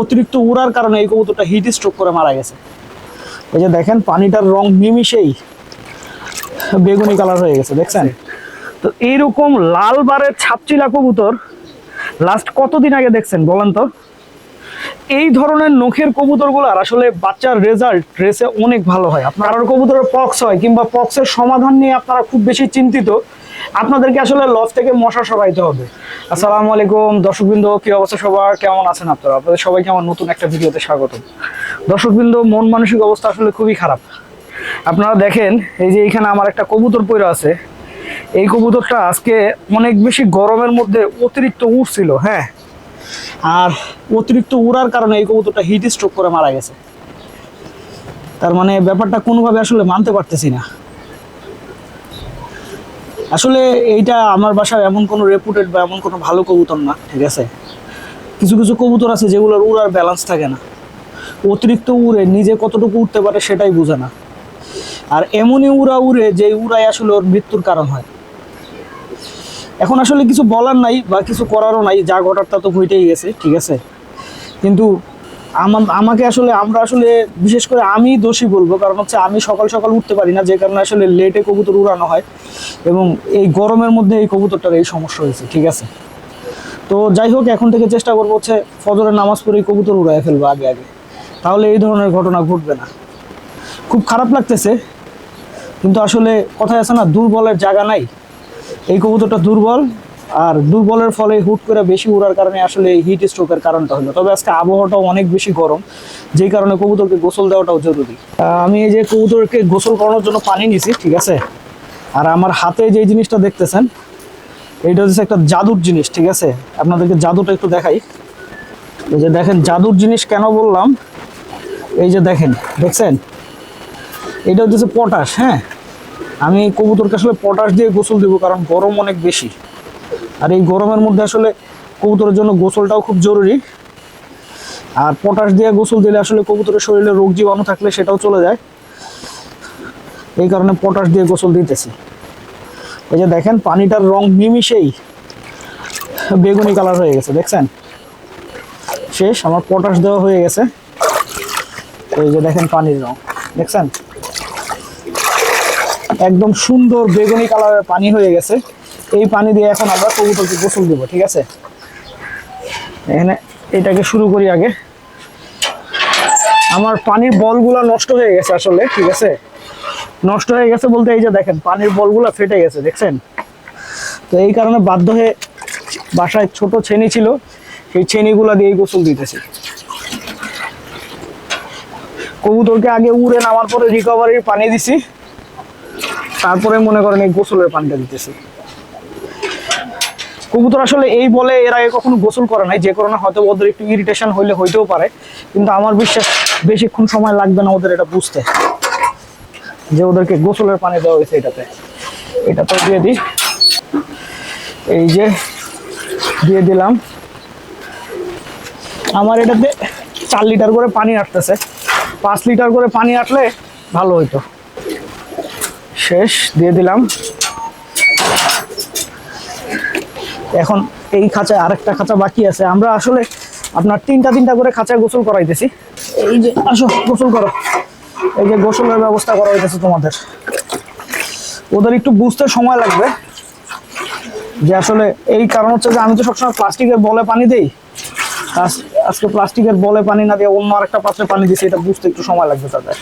অতিরিক্ত উড়ার কারণে এই কবুতরটা হিট স্ট্রোক করে মারা গেছে। এই যে দেখেন, পানিটার রং নিমিশেই বেগুনি কালার হয়ে গেছে, দেখছেন? তো এইরকম লাল বারের ছাপচিলা কবুতর লাস্ট কতদিন আগে দেখছেন বলেন তো? এই ধরনের নখের কবুতরগুলোর আসলে বাচ্চার রেজাল্ট রেসে অনেক ভালো হয়। আপনার কবুতরের পক্স হয় কিংবা পক্সের সমাধান নিয়ে আপনারা খুব বেশি চিন্তিত। আপনাদেরকে আসলে লস থেকে মশা সরাইতে হবে। আসসালামু আলাইকুম। দর্শকবৃন্দ, কি অবস্থা সবার? কেমন আছেন আপনারা? আপনাদের সবাইকে আমার নতুন একটা ভিডিওতে স্বাগত দর্শকবৃন্দ, মন মানসিক অবস্থা আসলে খুবই খারাপ। আপনারা দেখেন, এই যে এখানে আমার একটা কবুতর পইরা আছে। এই কবুতরটা আজকে অনেক বেশি গরমের মধ্যে অতিরিক্ত উঠছিল হ্যাঁ? আর অতিরিক্ত উড়ার কারণে এই কবুতরটা হিট স্ট্রোক করে মারা গেছে। তার মানে ব্যাপারটা কোনোভাবে আসলে মানতে পারতেছি না। আসলে এইটা আমার বাসায় এমন কোনো রেপুটেড বা এমন কোনো ভালো কবুতর না, ঠিক আছে? কিছু কিছু কবুতর আছে যেগুলোর উড়ার ব্যালেন্স থাকে না। অতিরিক্ত উড়ে নিজে কতটুকু উঠতে পারে সেটাই বোঝে না। আর এমনই উড়া উড়ে যে উড়াই আসলে ওর মৃত্যুর কারণ হয়। এখন আসলে কিছু বলার নাই বা কিছু করারও নাই, যা ঘটার তা তো হইতেই গেছে, ঠিক আছে? কিন্তু আমাকে আসলে, আমরা আসলে, বিশেষ করে আমি দোষী বলব, কারণ হচ্ছে আমি সকাল সকাল উঠতে পারি না, যে কারণে আসলে লেটে কবুতর উড়ানো হয় এবং এই গরমের মধ্যে এই কবুতরটার এই সমস্যা হয়েছে, ঠিক আছে? তো যাই হোক, এখন থেকে চেষ্টা করব হচ্ছে ফজরের নামাজ পড়ে কবুতর উড়ায় ফেলব আগে আগে। তাহলে এই ধরনের ঘটনা ঘটবে না। খুব খারাপ লাগতেছে, কিন্তু আসলে কথায় আছে না, দুর্বলের জায়গা নাই। এই কবুতরটা দুর্বল আর দুর্বলের ফলে হুট করে বেশি উড়ার কারণে আসলে হিট স্ট্রোকের কারণটা হলো। তবে আজকে আবহাওয়াটাও অনেক বেশি গরম, যেই কারণে কবুতরকে গোসল দেওয়াটাও জরুরি। আমি এই যে কবুতরকে গোসল করানোর জন্য পানি নিছি, ঠিক আছে? আর আমার হাতে যে জিনিসটা দেখতেছেন, এইটা হচ্ছে একটা জাদুর জিনিস, ঠিক আছে? আপনাদেরকে জাদুটা একটু দেখাই। এই যে দেখেন, জাদুর জিনিস কেন বললাম? এই যে দেখেন, দেখছেন? এটা হচ্ছে পটাশ হ্যাঁ? আমি কবুতরকে আসলে পটাশ দিয়ে গোসল দেবো, কারণ গরম অনেক বেশি। আর এই গরমের মধ্যে আসলে কবুতরের জন্য গোসলটাও খুব জরুরি। আর পটাশ দিয়ে গোসল দিলে আসলে কবুতরের শরীরে রোগ জীবাণু থাকলে সেটাও চলে যায়। এই কারণে পটাশ দিয়ে গোসল দিতেছি। এই যে দেখেন, পানিটার রং নিমিশেই বেগুনি কালার হয়ে গেছে, দেখছেন? শেষ, আমার পটাশ দেওয়া হয়ে গেছে। এই যে দেখেন পানির রং, দেখছেন? একদম সুন্দর বেগুনি কালারের পানি হয়ে গেছে। এই পানি দিয়ে এখন আমরা কবুতরকে গোসল দেবো, ঠিক আছে? এখানে এটাকে শুরু করি আগে। আমার পানির বলগুলো নষ্ট হয়ে গেছে আসলে, ঠিক আছে? নষ্ট হয়ে গেছে বলতে এই যে দেখেন, পানির বলগুলো ফেটে গেছে, দেখছেন? তো এই কারণে বাধ্য হয়ে বাসায় ছোট ছেনি ছিল, সেই ছেনিগুলো দিয়েই গোসল দিতেছি। কবুতরকে আগে উড়ে নামার পরে রিকভারির পানি দিছি, তারপরে মনে করেন এই গোসলের পানিটা দিতেছি। কবুতর আসলে এই বলে এর আগে কখনো গোসল করে নাই, যে কারণে হয়তো ওদের একটু ইরিটেশন হইলে হইতেও পারে। কিন্তু আমার বিশ্বাস বেশিক্ষণ সময় লাগবে না ওদের এটা বুঝতে। যে ওদেরকে গোসলের পানি দেওয়া হয়েছে এটাতে। এটা তো দিয়ে দিই। এই যে দিয়ে দিলাম। আমার এটাতে চার লিটার করে পানি আটতেছে পাঁচ লিটার করে পানি আটলে ভালো হইতো। শেষ, দিয়ে দিলাম। এখন এই খাঁচায় আরেকটা খাঁচা বাকি আছে। আমরা আসলে আপনার তিনটা তিনটা করে খাঁচায় গোসল করাইতেছি। এই যে, আসো, গোসল করো। এই যে গোসলের ব্যবস্থা করা হইতেছে তোমাদের। ওদের একটু বুঝতে সময় লাগবে। যে আসলে এই কারণ হচ্ছে যে আমি তো সবসময় প্লাস্টিকের বলে পানি দিই। আজ- আজকে প্লাস্টিকের বলে পানি না দিয়ে অন্য আরেকটা পাত্রে পানি দিছি, এটা বুঝতে একটু সময় লাগবে তাদের।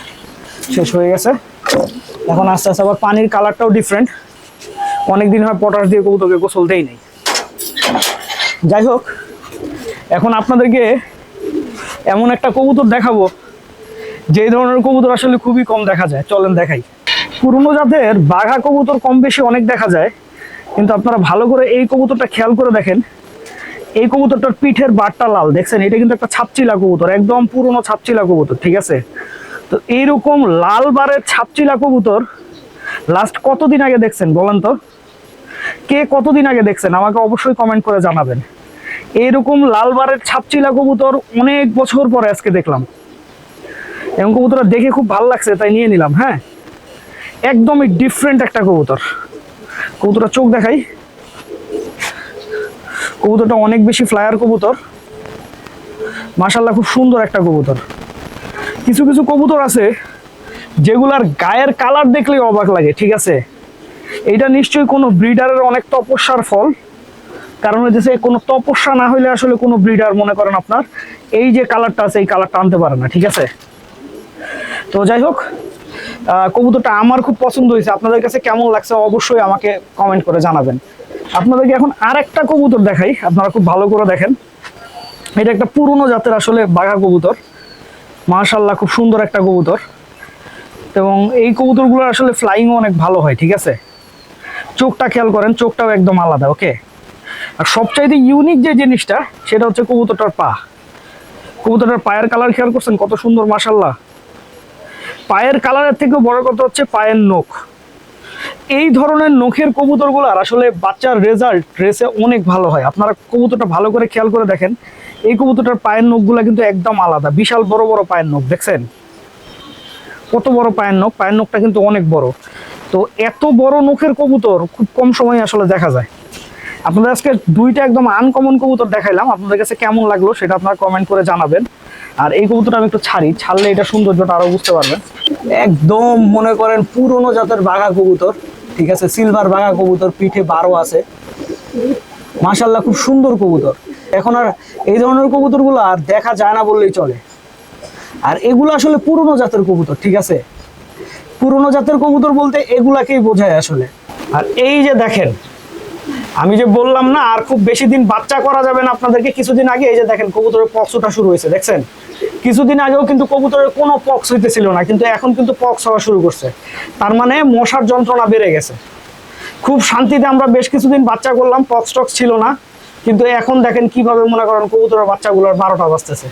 শেষ হয়ে গেছে। এখন আস্তে আস্তে আবার পানির কালারটাও ডিফারেন্ট অনেকদিন হয় পটাশ দিয়ে কবুতরকে গোসল দেই নাই। যাই হোক, এখন আপনাদেরকে এমন একটা কবুতর দেখাবো যে ধরনের কবুতর আসলে খুবই কম দেখা যায়। চলেন দেখাই। পুরনো জাতের বাঘা কবুতর কম বেশি অনেক দেখা যায়, কিন্তু আপনারা ভালো করে এই কবুতরটা খেয়াল করে দেখেন। এই কবুতরটার পিঠের বারটা লাল, দেখছেন? এটা কিন্তু একটা ছাপচিলা কবুতর, একদম পুরনো ছাপচিলা কবুতর, ঠিক আছে? তো এইরকম লাল বারের ছাপচিলা কবুতর লাস্ট কতদিন আগে দেখছেন বলেন তো? কে কতদিন আগে দেখছেন? আমাকে অবশ্যই কমেন্ট করে জানাবেন। এইরকম লালবারের ছাপচিলা কবুতর অনেক বছর পরে আজকে দেখলাম। এবং কবুতরটা দেখে খুব ভালো লাগছে, তাই নিয়ে নিলাম হ্যাঁ? একদমই ডিফারেন্ট একটা কবুতর। কবুতরটা চোখ দেখাই। কবুতরটা অনেক বেশি ফ্লায়ার কবুতর। মাশাল্লাহ খুব সুন্দর একটা কবুতর। কিছু কিছু কবুতর আছে যেগুলার গায়ের কালার দেখলেই অবাক লাগে, ঠিক আছে? এইটা নিশ্চয়ই কোনো ব্রিডারের অনেক তপস্যার ফল। কারণ হইতেছে, কোনো তপস্যা না হইলে আসলে কোনো ব্রিডার মনে করেন আপনার, এই যে কালারটা আছে, এই কালারটা আনতে পারে না, ঠিক আছে? তো যাই হোক কবুতরটা আমার খুব পছন্দ হয়েছে। আপনাদের কাছে কেমন লাগছে অবশ্যই আমাকে কমেন্ট করে জানাবেন। আপনাদেরকে এখন আর একটা কবুতর দেখাই, আপনারা খুব ভালো করে দেখেন। এটা একটা পুরনো জাতের আসলে বাঘা কবুতর। মাশাল্লাহ খুব সুন্দর একটা কবুতর। এবং এই কবুতরগুলো আসলে ফ্লাইংও অনেক ভালো হয়, ঠিক আছে? চোখটা খেয়াল করেন, চোখটাও একদম আলাদা ওকে আর সবচাইতে ইউনিক যে জিনিসটা, সেটা হচ্ছে কবুতরটার পা। কবুতরটার পায়ের কালার খেয়াল করছেন? কত সুন্দর মাশাল্লাহ পায়ের কালারের থেকেও বড় কথা হচ্ছে পায়ের নখ। এই ধরনের নখের কবুতরগুলার আসলে বাচ্চার রেজাল্ট রেসে অনেক ভালো হয়। আপনারা কবুতরটা ভালো করে খেয়াল করে দেখেন। এই কবুতরটার পায়ের নখগুলো কিন্তু একদম আলাদা। বিশাল বড় বড় পায়ের নখ, দেখছেন? কত বড় পায়ের নখ? পায়ের নখটা কিন্তু অনেক বড়। তো এত বড় নখের কবুতর খুব কম সময়ে আসলে দেখা যায়। আপনাদের আজকে দুইটা একদম আনকমন কবুতর দেখাইলাম। আপনাদের কাছে কেমন লাগল সেটা আপনারা কমেন্ট করে জানাবেন। আর এই কবুতরটা আমি একটু ছাড়ি। ছাড়লে এটা সৌন্দর্যটা আরও বুঝতে পারবেন। একদম মনে করেন পুরনো জাতের বাঘা কবুতর। ঠিক আছে সিলভার বাঘা কবুতর, পিঠে বারো আছে। মাশাল্লাহ খুব সুন্দর কবুতর। এখন আর এই ধরনের কবুতরগুলো আর দেখা যায় না বললেই চলে। আর এগুলো আসলে পুরনো জাতের কবুতর, ঠিক আছে? পুরনো জাতের কবুতর বলতে এগুলাকেই বোঝায় আসলে। আর এই যে দেখেন, আমি যে বললাম না, আর খুব বেশি দিন বাচ্চা করা যাবে না আপনাদেরকে, কিছুদিন আগে এই যে দেখেন কবুতরের পক্স ওঠা শুরু হয়েছে, দেখছেন? কিছুদিন আগেও কিন্তু কবুতরের কোনো পক্স হইতেছিল না, কিন্তু এখন কিন্তু পক্স হওয়া শুরু করছে। তার মানে মশার যন্ত্রণা বেড়ে গেছে। খুব শান্তিতে আমরা বেশ কিছুদিন বাচ্চা করলাম, পক্স টক্স ছিল না। কিন্তু এখন দেখেন কীভাবে মনে করেন কবুতরের বাচ্চাগুলোর বারোটা বাজতেছে।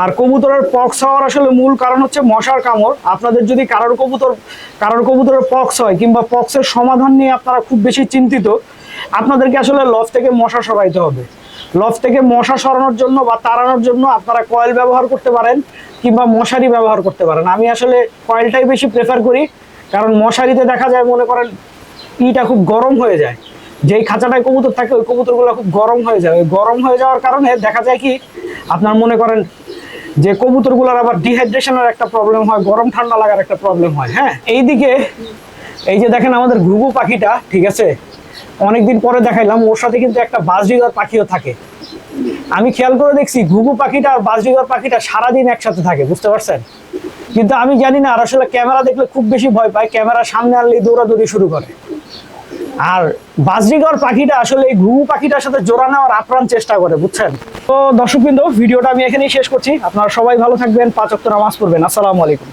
আর কবুতরের পক্স হওয়ার আসলে মূল কারণ হচ্ছে মশার কামড়। আপনাদের যদি কারোর কবুতর কারোর কবুতরের পক্স হয় কিংবা পক্সের সমাধান নিয়ে আপনারা খুব বেশি চিন্তিত, আপনাদেরকে আসলে লফ থেকে মশা সরাইতে হবে। লফ থেকে মশা সরানোর জন্য বা তাড়ানোর জন্য আপনারা কয়েল ব্যবহার করতে পারেন কিংবা মশারি ব্যবহার করতে পারেন। আমি আসলে কয়েলটাই বেশি প্রেফার করি, কারণ মশারিতে দেখা যায় মনে করেন ইটা খুব গরম হয়ে যায়। যেই খাঁচাটায় কবুতর থাকে, ওই কবুতরগুলো খুব গরম হয়ে যায়। গরম হয়ে যাওয়ার কারণে দেখা যায় কি, আপনার মনে করেন যে কবুতরগুলোর আবার ডিহাইড্রেশনের একটা প্রবলেম হয়, গরম ঠান্ডা লাগার একটা প্রবলেম হয় হ্যাঁ? এইদিকে, এই যে দেখেন আমাদের ঘুঘু পাখিটা, ঠিক আছে? অনেকদিন পরে দেখাইলাম, ওর সাথে কিন্তু একটা বাজরিগার পাখিও থাকে। আমি খেয়াল করে দেখছি, ঘুঘু পাখিটা আর বাজরিগার পাখিটা সারাদিন একসাথে থাকে, বুঝতে পারছেন? কিন্তু আমি জানি না আর আসলে ক্যামেরা দেখলে খুব বেশি ভয় পায়, ক্যামেরা সামনে আনলে দৌড়াদৌড়ি শুরু করে। আর বাজরিগর পাখিটা আসলে এই ঘুঘু পাখিটার সাথে জোড়া নেওয়ার আপ্রাণ চেষ্টা করে, বুঝছেন? তো দর্শকবৃন্দ, ভিডিওটা আমি এখানেই শেষ করছি। আপনারা সবাই ভালো থাকবেন, পাঁচ অক্ট নামাজ পড়বেন। আসসালামু আলাইকুম।